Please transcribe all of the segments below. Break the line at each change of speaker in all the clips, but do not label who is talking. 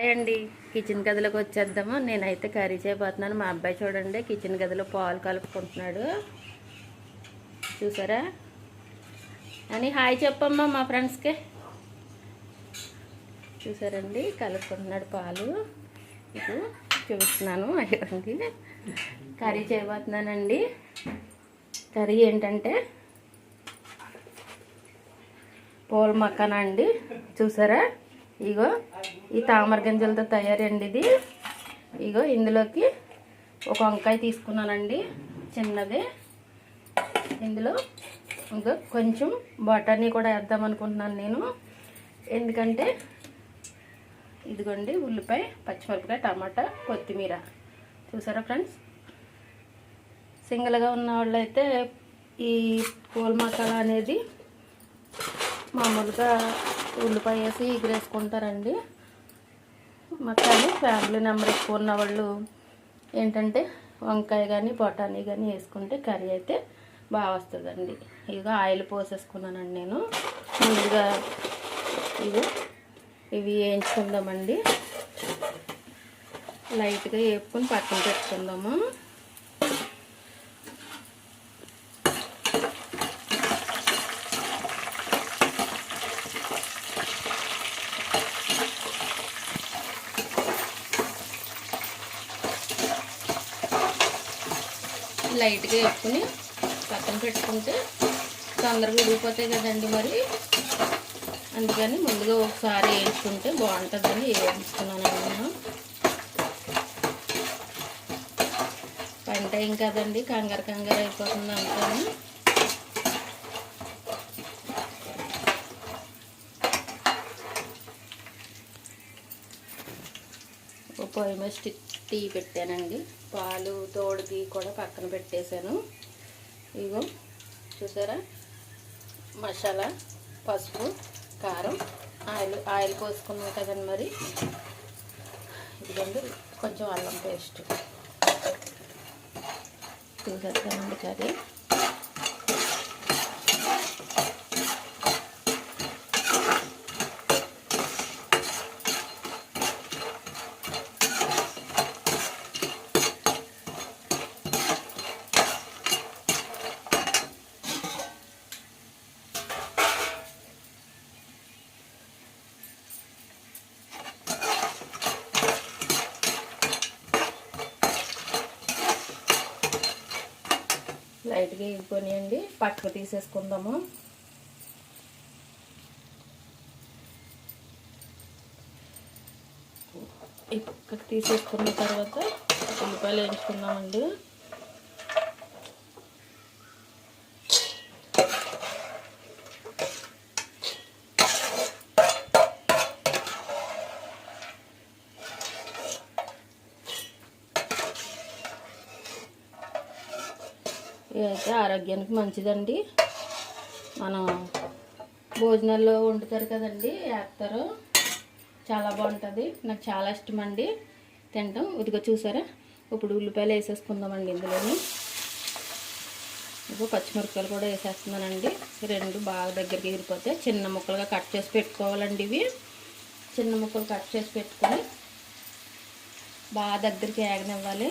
Hi అండి kitchen గదిలోకి వచ్చేద్దాము. నేనైతే కర్రీ చేయబోతున్నాను. మా అబ్బాయి చూడండి కిచెన్ గదిలో పాలు కలుపుకుంటున్నాడు. చూసారా? అని హాయ్ చెప్పమ్మా మా ఫ్రెండ్స్కి. చూసారండి? కలుపుకుంటున్నాడు పాలు. ఇప్పుడు చూస్తున్నాను అయ్యండి కర్రీ చేయబోతున్నానండి. కర్రీ ఏంటంటే పూల మక్కన అండి చూసారా? ఇగో ఈ తామర గింజలతో తయారండి ఇది. ఇగో ఇందులోకి ఒక వంకాయ తీసుకున్నానండి చిన్నది. ఇందులో ఇంకా కొంచెం బఠానీ కూడా వేద్దాం అనుకుంటున్నాను నేను. ఎందుకంటే ఇదిగోండి ఉల్లిపాయ పచ్చిమిరపకాయ టమాటా కొత్తిమీర. చూసారా ఫ్రెండ్స్? సింగిల్గా ఉన్న వాళ్ళైతే ఈ పూల మసాలా అనేది మామూలుగా ఉల్లిపాయ వేసి ఎగిరేసుకుంటారండి. మాకు కానీ ఫ్యామిలీ నెంబర్ ఎక్కువ ఉన్న వాళ్ళు ఏంటంటే వంకాయ కానీ బొటానీ కానీ వేసుకుంటే కర్రీ అయితే బాగా వస్తుందండి. ఇక ఆయిల్ పోసేసుకున్నానండి నేను. ముందుగా ఇవి ఇవి వేయించుకుందామండి. లైట్గా వేపుకొని పక్కన పెట్టుకుందాము. లైట్గా వేసుకుని పక్కన పెట్టుకుంటే తొందరగా ఉడిగిపోతాయి కదండి మరి. అందుకని ముందుగా ఒకసారి వేసుకుంటే బాగుంటుందని వేయించుకున్నాను నేను. పంట ఏం కదండి? కంగారు కంగారు అయిపోతుంది అనుకోని. ఒక పొయ్యి మీద స్టిక్ టీ పెట్టానండి. పాలు తోడుకి కూడా పక్కన పెట్టేశాను. ఇగో చూసారా? మసాలా పసుపు కారం ఆయిల్ ఆయిల్ పోసుకున్నాం కదండి మరి. ఇదండి కొంచెం అల్లం పేస్ట్. తీసేస్తానండి కర్రీ. లైట్గా వేగిపోనియండి పక్కకు తీసేసుకుందాము. ఇక్కడ పక్కకు తీసేసుకున్న తర్వాత ఉల్లిపాయలు వేయించుకుందామండి. ఆరోగ్యానికి మంచిదండి. మనం భోజనాల్లో వండుతారు కదండి వేస్తారు చాలా బాగుంటుంది. నాకు చాలా ఇష్టం అండి తింటాం ఇదిగో చూసారా? ఇప్పుడు ఉల్లిపాయలు వేసేసుకుందామండి ఇందులోని. ఇదిగో పచ్చిమిరపకాయలు కూడా వేసేస్తున్నానండి. రెండు బాగా దగ్గరికి ఎగిరిపోతే చిన్న ముక్కలుగా కట్ చేసి పెట్టుకోవాలండి ఇవి. చిన్న ముక్కలు కట్ చేసి పెట్టుకొని బాగా దగ్గరికి ఏగనివ్వాలి.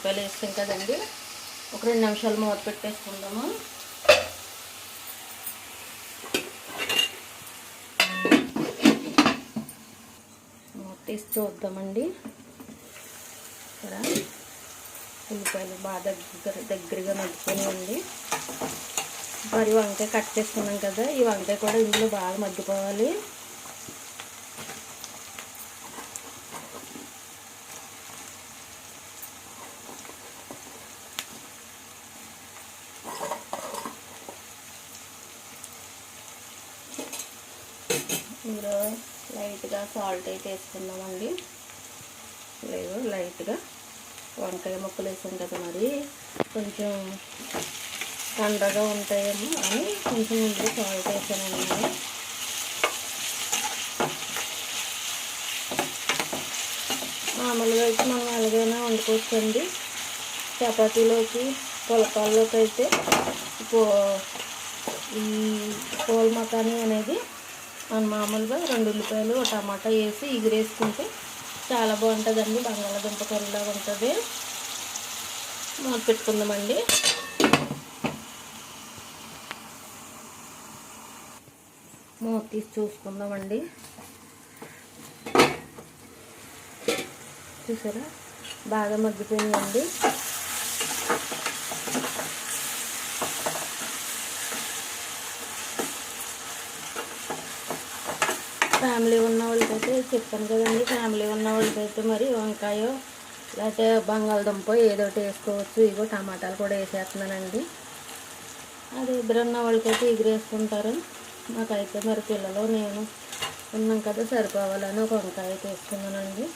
ఉల్లిపాయలు వేస్తాం కదండి. ఒక రెండు నిమిషాలు మూత పెట్టేసుకుందాము. మూత తీసి చూద్దామండి. ఇక్కడ ఉల్లిపాయలు బాగా దగ్గర దగ్గరగా మగ్గిపోయినాయండి మరి వంకాయ కట్ చేసుకున్నాం కదా ఈ వంకాయ కూడా ఇందులో బాగా మగ్గిపోవాలి. ఇందులో లైట్గా సాల్ట్ అయితే వేసుకుందామండి. లేదు లైట్గా వంకాయ ముక్కలు వేసాం కదా మరి. కొంచెం పండగా ఉంటాయేమో అని కొంచెం ముందు సాల్ట్ వేసానండి మామూలుగా అయితే మనం అలాగైనా వండుకోవచ్చండి. చపాతీలోకి పులకాల్లోకి అయితే పో ఈ పూల మకాని అనేది మనం మామూలుగా రెండు ఉల్లిపాయలు టమాటా వేసి ఎగిరేసుకుంటే చాలా బాగుంటుందండి. బంగాళాదుంప కర్రీలాగా ఉంటుంది. మూత పెట్టుకుందామండి మూత తీసి చూసుకుందామండి. చూసారా? బాగా మగ్గిపోయిందండి ఫ్యామిలీ ఉన్న వాళ్ళకైతే చెప్పాను కదండి ఫ్యామిలీ ఉన్న వాళ్ళకైతే మరి వంకాయో లేకపోతే బంగాళదుంప ఏదో ఒకటి వేసుకోవచ్చు. ఇగో టమాటాలు కూడా వేసేస్తున్నానండి. అది ఇద్దరు ఉన్న వాళ్ళకైతే ఎగిరేసుకుంటారు. మాకైతే మరి పిల్లలు నేను ఉన్నాం కదా సరిపోవాలని ఒక వంకాయ తీసుకున్నానండి.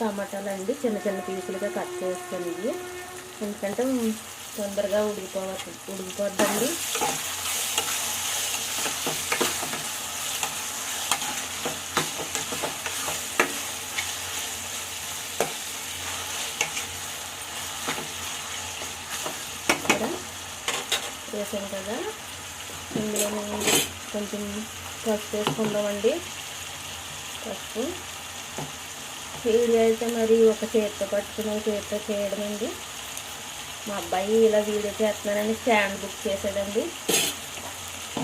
టమాటాలు అండి చిన్న చిన్న పీసులుగా కట్ చేసుకుని ఎందుకంటే తొందరగా ఉడికిపోవచ్చు ఉడికిపోద్దండి ఇక్కడ చేసాం కదా. ఇందులో కొంచెం పసుపు వేసుకుందామండి. పసుపు. వీడియో అయితే మరి ఒక చేతితో పట్టుకుని ఒక చేతితో చేయడం అండి. మా అబ్బాయి ఇలా వీడియో చేస్తున్నానని స్టాండ్ బుక్ చేశాడండి.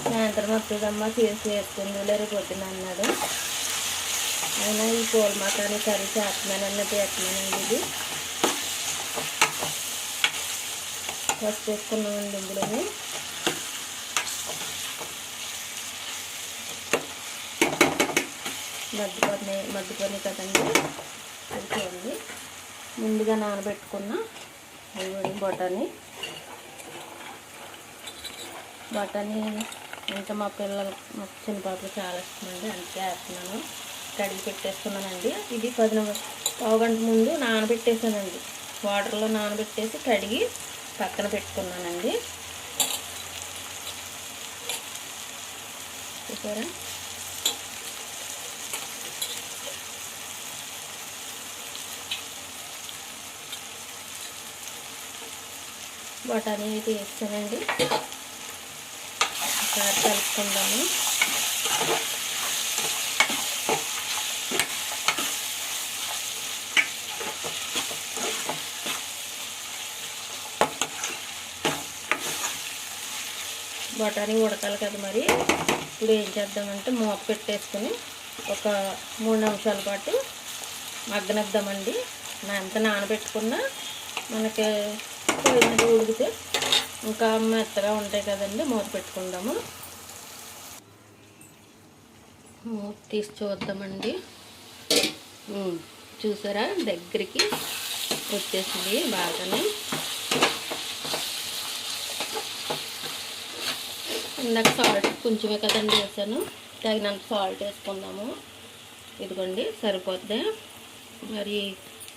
సాయంత్రం వస్తుందమ్మా చేసి వేసుకుంది లేరు పొద్దున అన్నాడు. అయినా ఈ పూల మకాని కర్రీ చేస్తున్నానన్నది చేస్తున్నానండి ఇది. ఫస్ట్ వేసుకున్నామండి ఇందులోనే. మగ్గిపోతున్నాయి మగ్గిపోయినాయి కదండి. అది చూడండి ముందుగా నానబెట్టుకున్న అవి బొటాని బఠానీ ఇంకా మా పిల్లలు మా చిన్న పాపలు చాలా ఇష్టమండి అందుకే వేస్తున్నాను. కడిగి పెట్టేస్తున్నానండి. ఇది పది నిమి- పావు గంట ముందు నానబెట్టేసానండి వాటర్లో నానబెట్టేసి కడిగి పక్కన పెట్టుకున్నానండి. చూసారా? బఠానీ అయితే వేస్తానండి. ఒకసారి కలుపుకుందాము. బఠానీ ఉడకాలి కదా మరి. ఇప్పుడు ఏం చేద్దామంటే మూత పెట్టేసుకుని ఒక మూడు నిమిషాల పాటు మగ్గనిద్దామండి. నా ఎంత నానబెట్టుకున్నా మనకి మీద ఉడికితే ఇంకా మెత్తగా ఉంటాయి కదండి మూత పెట్టుకుందాము. మూత తీసి చూద్దామండి. చూసారా? దగ్గరికి వచ్చేసింది బాగానే. ఇందాక సాల్ట్ కొంచెమే కదండి వేసాను. తగినంత సాల్ట్ వేసుకుందాము. ఇదిగోండి సరిపోద్ది. మరి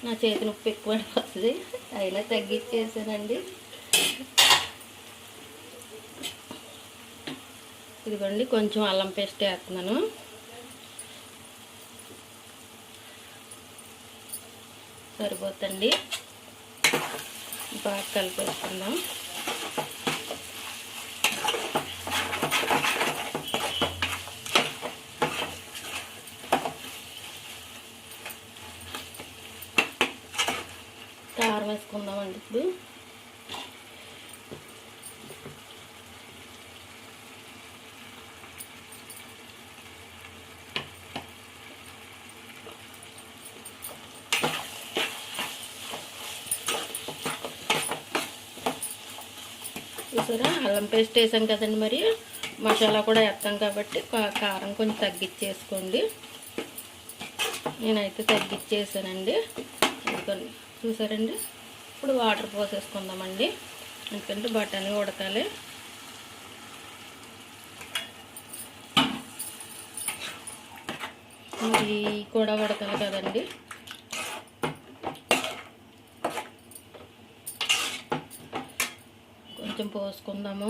నా చేతి నొప్పి ఎక్కువ వస్తుంది అయినా తగ్గించేసానండి. ఇదిగోండి కొంచెం అల్లం పేస్ట్ వేస్తున్నాను. సరిపోతండి బాగా కలిపేసుకుందాం కారం వేసుకుందామండి ఇప్పుడు చూసారా? అల్లం పేస్ట్ వేసాం కదండి మరి. మసాలా కూడా వేస్తాం కాబట్టి కారం కొంచెం తగ్గించేసుకోండి. నేనైతే తగ్గించేసానండి. అందుకని చూసారండి? ఇప్పుడు వాటర్ పోసేసుకుందామండి. ఎందుకంటే బఠానీ ఉడకాలి. మరి కూడా ఉడకాలి కదండి. కొంచెం పోసుకుందాము.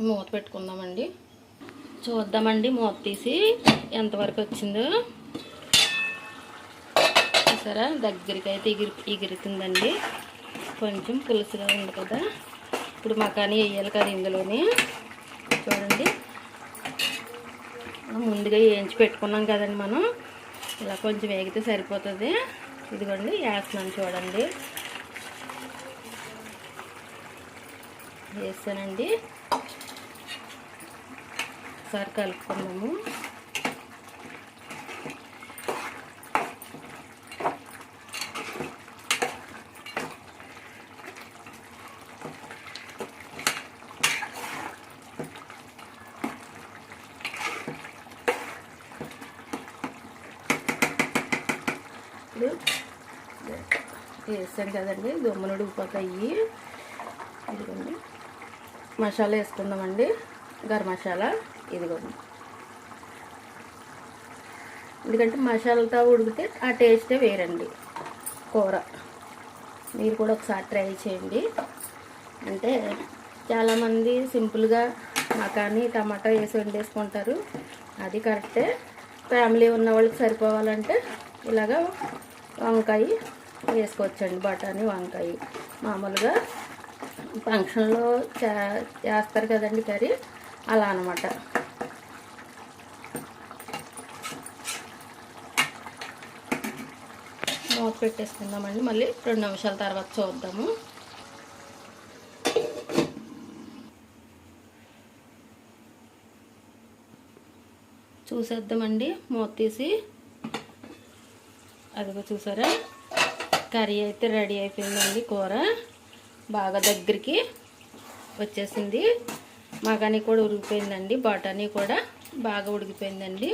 మూత పెట్టుకుందామండి. చూద్దామండి మూత తీసి ఎంతవరకు వచ్చిందో. చూసారా? దగ్గరికి అయితే ఎగిరి ఎగురుతుందండి కొంచెం పులుసుగా ఉంది కదా. ఇప్పుడు మకాని వేయాలి కదా ఇందులోని. చూడండి. ముందుగా వేయించి పెట్టుకున్నాం కదండి మనం. ఇలా కొంచెం వేగితే సరిపోతుంది. ఇదిగోండి వేస్తున్నాను చూడండి. వేసానండి ఒకసారి కలుపుకుందాము ఇప్పుడు వేసాను కదండి దుమ్మలు ఉడికిపోతాయి. ఇదిగోండి. మసాలా వేసుకుందామండి. గరం మసాలా. ఇదిగోండి. ఎందుకంటే మసాలాతో ఉడికితే ఆ టేస్టే వేరండి కూర. మీరు కూడా ఒకసారి ట్రై చేయండి. అంటే చాలామంది సింపుల్గా మకాని టమాటా వేసి వండేసుకుంటారు. అది కరెక్టే. ఫ్యామిలీ ఉన్న వాళ్ళకి సరిపోవాలంటే ఇలాగా వంకాయ వేసుకోవచ్చండి. బఠానీ వంకాయ. మామూలుగా ఫంక్షన్లో చే చేస్తారు కదండి కర్రీ. అలా అనమాట మూత పెట్టేసుకుందామండి. మళ్ళీ రెండు నిమిషాల తర్వాత చూద్దాము. చూసేద్దామండి. మూత తీసి. అదిగో చూసారా? కర్రీ అయితే రెడీ అయిపోయిందండి కూర. బాగా దగ్గరికి వచ్చేసింది. మగాని కూడా ఉడికిపోయిందండి బఠానీ కూడా బాగా ఉడికిపోయిందండి.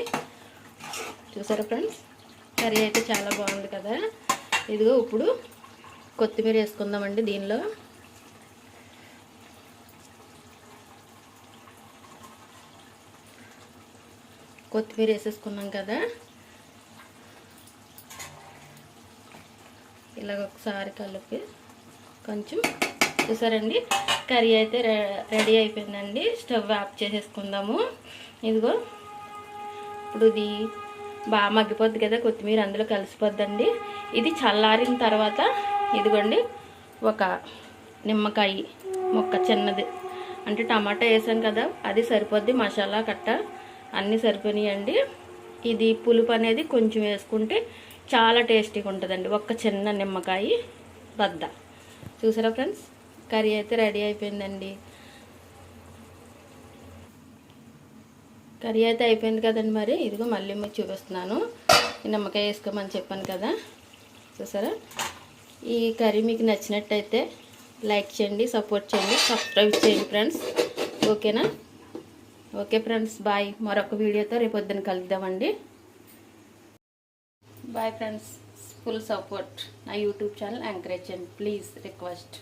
చూసారా ఫ్రెండ్స్? కర్రీ అయితే చాలా బాగుంది కదా. ఇదిగో ఇప్పుడు కొత్తిమీర వేసుకుందామండి దీనిలో. కొత్తిమీర వేసేసుకున్నాం కదా. ఇలాగ ఒకసారి కలిపి కొంచెం చూసారండి? కర్రీ అయితే రెడీ అయిపోయిందండి. స్టవ్ ఆఫ్ చేసేసుకుందాము. ఇదిగో ఇప్పుడు ఇది బాగా మగ్గిపోద్ది కదా కొత్తిమీర అందులో కలిసిపోద్దండి. ఇది చల్లారిన తర్వాత ఇదిగోండి ఒక నిమ్మకాయ మొక్క చిన్నది. అంటే టమాటా వేసాం కదా అది సరిపోద్ది మసాలా కట్ట అన్నీ సరిపోయినాయండి. ఇది పులుపు అనేది కొంచెం వేసుకుంటే చాలా టేస్టీగా ఉంటుందండి. ఒక్క చిన్న నిమ్మకాయ బద్ద. చూసారా ఫ్రెండ్స్? కర్రీ అయితే రెడీ అయిపోయిందండి. కర్రీ అయితే అయిపోయింది కదండి మరి. ఇదిగో మళ్ళీ మీకు చూపిస్తున్నాను. నిమ్మకాయ వేసుకోమని చెప్పాను కదా. చూసారా? ఈ కర్రీ మీకు నచ్చినట్టయితే లైక్ చేయండి సపోర్ట్ చేయండి సబ్స్క్రైబ్ చేయండి ఫ్రెండ్స్. ఓకేనా? Okay friends bye. మరొక వీడియోతో రేపు పొద్దున కలుద్దామండి. బాయ్ ఫ్రెండ్స్ ఫుల్ సపోర్ట్ నా YouTube channel encourage and please request